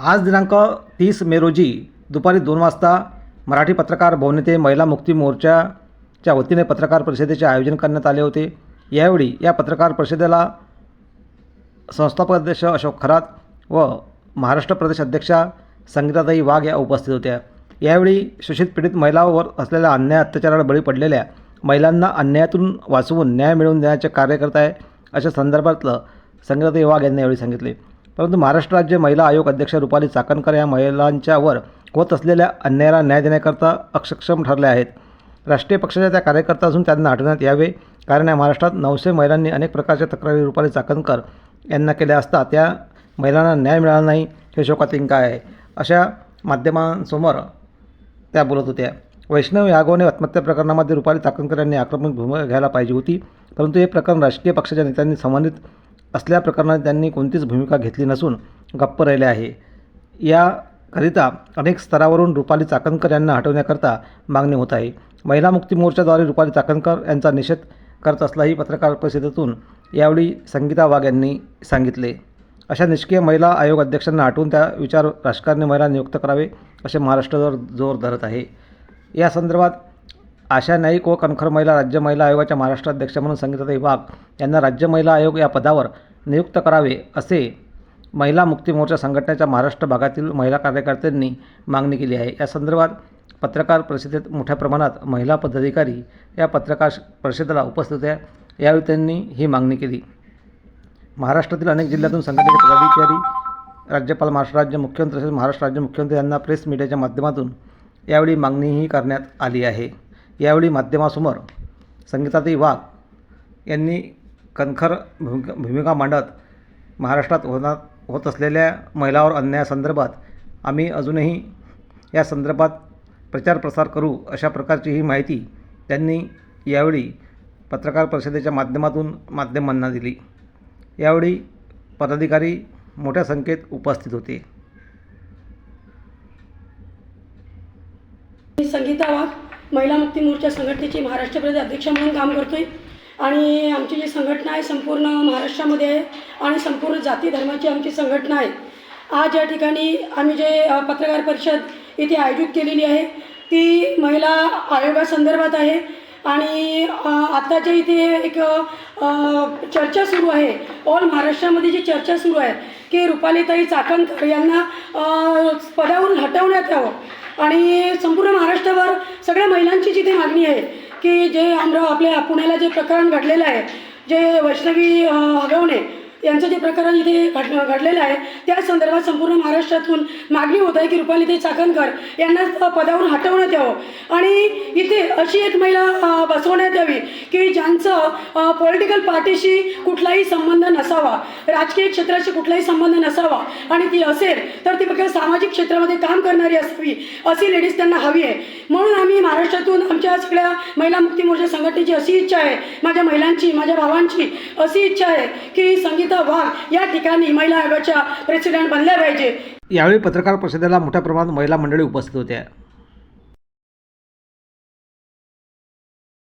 आज दिनांक तीस मे रोजी दुपारी दोन वाजता मराठी पत्रकार भवन येथे महिला मुक्ती मोर्चाच्या वतीने पत्रकार परिषदेचे आयोजन करण्यात आले होते. यावेळी या पत्रकार परिषदेला संस्थापक अध्यक्ष अशोक खरात व महाराष्ट्र प्रदेश अध्यक्षा संगीताताई वाघ या उपस्थित होत्या. यावेळी शोषित पीडित महिलांवर असलेल्या अन्याय अत्याचाराला बळी पडलेल्या महिलांना अन्यायातून वाचवून न्याय मिळवून देण्याचे कार्य करत आहे अशा संदर्भातलं संगीताताई वाघ यांनी यावेळी सांगितले. परंतु महाराष्ट्र राज्य महिला आयोग अध्यक्ष रुपाली चाकणकर या महिलांच्यावर होत असलेल्या अन्यायाला न्याय देण्याकरता अक्षक्षम ठरल्या आहेत. राष्ट्रीय पक्षाच्या त्या कार्यकर्ता असून त्यांना हटवण्यात यावे कारण या महाराष्ट्रात नऊशे महिलांनी अनेक प्रकारच्या तक्रारी रुपाली चाकणकर यांना केल्या असता त्या महिलांना न्याय मिळाला नाही हे शोकातिंका आहे? अशा माध्यमांसमोर त्या बोलत होत्या. वैष्णव यागवने आत्महत्या प्रकरणामध्ये रुपाली चाकणकर यांनी आक्रमक भूमिका घ्यायला पाहिजे होती परंतु हे प्रकरण राजकीय पक्षाच्या नेत्यांनी संबंधित असल्या प्रकरणात त्यांनी कोणतीच भूमिका घेतली नसून गप्प राहिले आहे. याकरिता अनेक स्तरावरून रुपाली चाकणकर यांना हटवण्याकरता मागणी होत आहे. महिला मुक्ती मोर्चाद्वारे रुपाली चाकणकर यांचा निषेध करत असलाही पत्रकार परिषदेतून यावेळी संगीता वाघ यांनी सांगितले. अशा निष्क्रिय महिला आयोग अध्यक्षांना हटवून त्या विचार राजकारणी महिला नियुक्त करावे असे महाराष्ट्रावर जोर धरत आहे. या संदर्भात आशा नाईक व कणखर महिला राज्य महिला आयोगाच्या महाराष्ट्र अध्यक्ष म्हणून संगीताताई वाघ यांना राज्य महिला आयोग या पदावर नियुक्त करावे असे महिला मुक्ती मोर्चा संघटनेच्या महाराष्ट्र भागातील महिला कार्यकर्त्यांनी मागणी केली आहे. या संदर्भात पत्रकार परिषदेत मोठ्या प्रमाणात महिला पदाधिकारी या पत्रकार परिषदेला उपस्थित होत्या. यावेळी त्यांनी ही मागणी केली. महाराष्ट्रातील अनेक जिल्ह्यातून संघटनेचे पदाधिकारी राज्यपाल महाराष्ट्र राज्य मुख्यमंत्री तसेच महाराष्ट्र राज्य मुख्यमंत्री यांना प्रेस मीडियाच्या माध्यमातून यावेळी मागणीही करण्यात आली आहे. यावेळी माध्यमासमोर संगीताताई वाघ यांनी कणखर भूमिका भूमिका मांडत महाराष्ट्रात होणार होत असलेल्या महिलावर अन्यायासंदर्भात आम्ही अजूनही या संदर्भात प्रचार प्रसार करू अशा प्रकारची ही माहिती त्यांनी यावेळी पत्रकार परिषदेच्या माध्यमातून माध्यमांना दिली. यावेळी पदाधिकारी मोठ्या संख्येत उपस्थित होते. संगीता वाघ महिला मुक्ती मोर्चा संघटनेची महाराष्ट्र प्रदेश अध्यक्ष म्हणून काम करतोय. आणि आमची जी संघटना आहे संपूर्ण महाराष्ट्रामध्ये आहे आणि संपूर्ण जाती धर्माची आमची संघटना आहे. आज या ठिकाणी आम्ही जे पत्रकार परिषद इथे आयोजित केलेली आहे ती महिला आयोगासंदर्भात आहे. आणि आत्ताच्या इथे एक चर्चा सुरू आहे ऑल महाराष्ट्रामध्ये जी चर्चा सुरू आहे की रुपालीताई चाकणकर यांना पदावरून हटवण्यात यावं. आणि संपूर्ण महाराष्ट्रावर महिलांची जिथे मागणी आहे की जे आमरा आपल्या पुण्याला जे प्रकरण घडलेलं आहे जे वैष्णवी हगवणे यांचं जे प्रकरण इथे घड घडलेलं आहे त्या संदर्भात संपूर्ण महाराष्ट्रातून मागणी होत आहे की रुपालीताई चाकणकर यांना पदावरून हटवण्यात यावं. आणि इथे अशी एक महिला बसवण्यात यावी की ज्यांचं पॉलिटिकल पार्टीशी कुठलाही संबंध नसावा राजकीय क्षेत्राशी कुठलाही संबंध नसावा आणि ती असेल तर ती फक्त सामाजिक क्षेत्रामध्ये काम करणारी असावी अशी लेडीज त्यांना हवी आहे. म्हणून आम्ही महाराष्ट्रातून आमच्या सगळ्या महिला मुक्ती मोर्चा संघटनेची अशी इच्छा आहे माझ्या महिलांची माझ्या भावांची अशी इच्छा आहे की संगीत वाघ या ठिकाणी महिला आयोगाच्या प्रेसिडेंट बनल्या पाहिजे. यावेळी पत्रकार परिषदेला मोठ्या प्रमाणात महिला मंडळी उपस्थित होत्या.